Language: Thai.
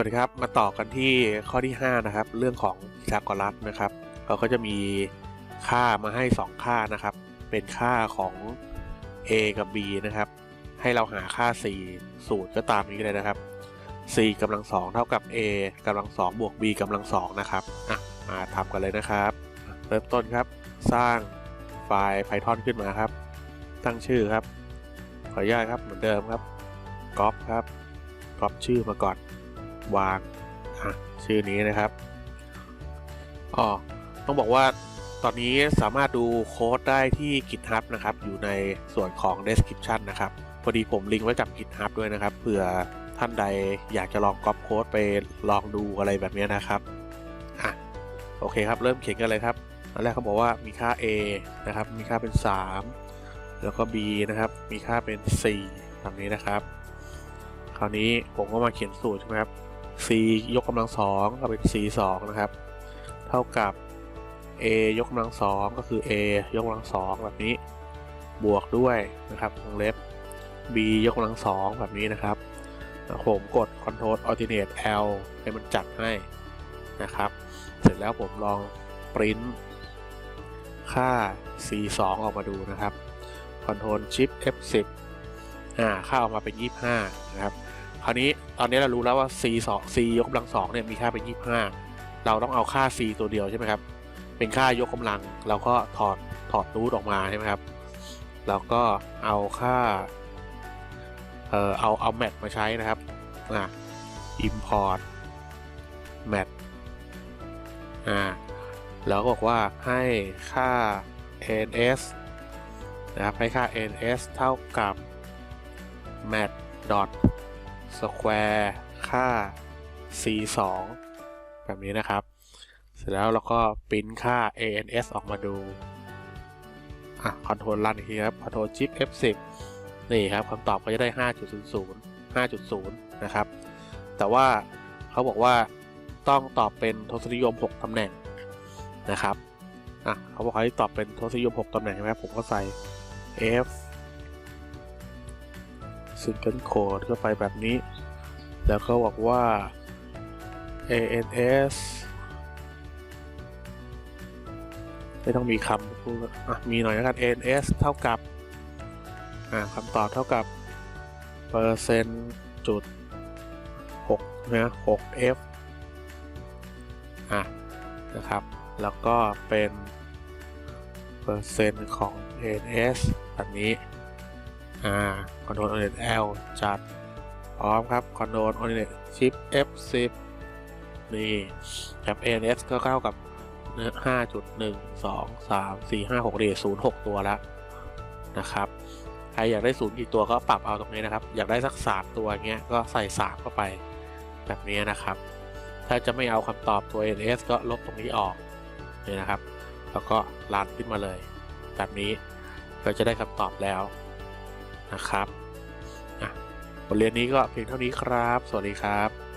วัสดีครับ มาต่อกันที่ข้อที่ 5 นะครับ เรื่องของพีทาโกรัสนะครับเราก็จะมีค่ามาให้ 2 ค่านะครับ เป็นค่าของ a กับ b นะครับ ให้เราหาค่า4สูตรก็ตามนี้เลยนะครับ c กำลังสองเท่ากับ a กำลังสองบวก b กำลังสองนะครับอะมาทำกันเลยนะครับ เริ่มต้นครับ สร้างไฟล์ Python ขึ้นมาครับ ตั้งชื่อครับ ขออนุญาตครับเหมือนเดิมครับก๊อปครับก๊อปชื่อมาก่อน วางชื่อนี้นะครับอ๋อต้องบอกว่าตอนนี้สามารถดูโค้ดได้ที่ GitHub นะครับ อยู่ในส่วนของ description นะครับ พอดีผมลิงก์ไว้กับ GitHub ด้วยนะครับ เผื่อท่านใดอยากจะลองก๊อปโค้ดไปลองดูอะไรแบบนี้นะครับอะโอเคครับ เริ่มเขียนกันเลยครับอันแรกเขาบอกว่ามีค่า a นะครับ มีค่าเป็น 3 แล้วก็ b นะครับ มีค่าเป็น4แบบนี้นะครับ คราวนี้ผมก็มาเขียนสูตรใช่ไหมครับ c ยกกำลังสองก็เป็น c สองนะครับ เท่ากับ a ยกกำลังสองก็คือ a ยกกำลังสองแบบนี้ บวกด้วยนะครับวงเล็บ b ยกกำลังสองแบบนี้นะครับผมกด Ctrl Alternate L ให้มันจัดให้นะครับ เสร็จแล้วผมลองปริ้นค่า c 2ออกมาดูนะครับ Ctrl Shift F10 อ่าค่าออกมาเป็น 25 นะครับ คราวนี้ตอนนี้เรารู้แล้วว่า c 2 c ยกกำลังสองเนี่ยมีค่าเป็น 25 เราต้องเอาค่า c ตัวเดียวใช่ไหมครับ เป็นค่ายกกำลังเราก็ถอดถอดรูทออกมาใช่ไหมครับแล้วก็เอาค่า เอ่อเอาเอาแมทมาใช้นะครับอ่า import mat อ่าแล้วก็บอกว่าให้ค่า ns นะครับให้ค่า ns เท่ากับ mat dot square ค่า c 2แบบนี้นะครับ เสร็จแล้วเราก็ปริ้นค่า ans ออกมาดูอะคอนโทรลรันอีกทีครับคอนโทรลชิป F10 นี่ครับคำตอบก็จะได้ 5.00 5.0 นะครับ แต่ว่าเขาบอกว่าต้องตอบเป็นทศนิยม 6 ตำแหน่งนะครับอะเขาบอกให้ตอบเป็นทศนิยม 6 ตำแหน่งใช่ไหมผมก็ใส่ F Single Code เข้าไปแบบนี้ แล้วก็บอกว่า ANS ไม่ต้องมีคำพูดอะมีหน่อยแล้วกัน ANS เท่ากับอ่าคำตอบเท่ากับเปอร์เซ็นต์จุดหกนะหก F อะนะครับ แล้วก็เป็นเปอร์เซ็นต์ของ ANS แบบนี้ อ่า Control Alt L จัด พร้อมครับ Control Alt Shift F10 นี่ครับ ANS ก็เข้ากับห้าจุดหนึ่งสองสามสี่ห้าหกเดศูนย์หกตัวแล้วนะครับ ใครอยากได้ศูนย์กี่ตัวก็ปรับเอาตรงนี้นะครับ อยากได้สักสามตัวเงี้ยก็ใส่สามเข้าไปแบบนี้นะครับ ถ้าจะไม่เอาคำตอบตัว NS ก็ลบตรงนี้ออกนี่นะครับ แล้วก็รันขึ้นมาเลย แบบนี้ก็จะได้คำตอบแล้ว นะครับบทเรียนนี้ก็เพียงเท่านี้ครับ สวัสดีครับ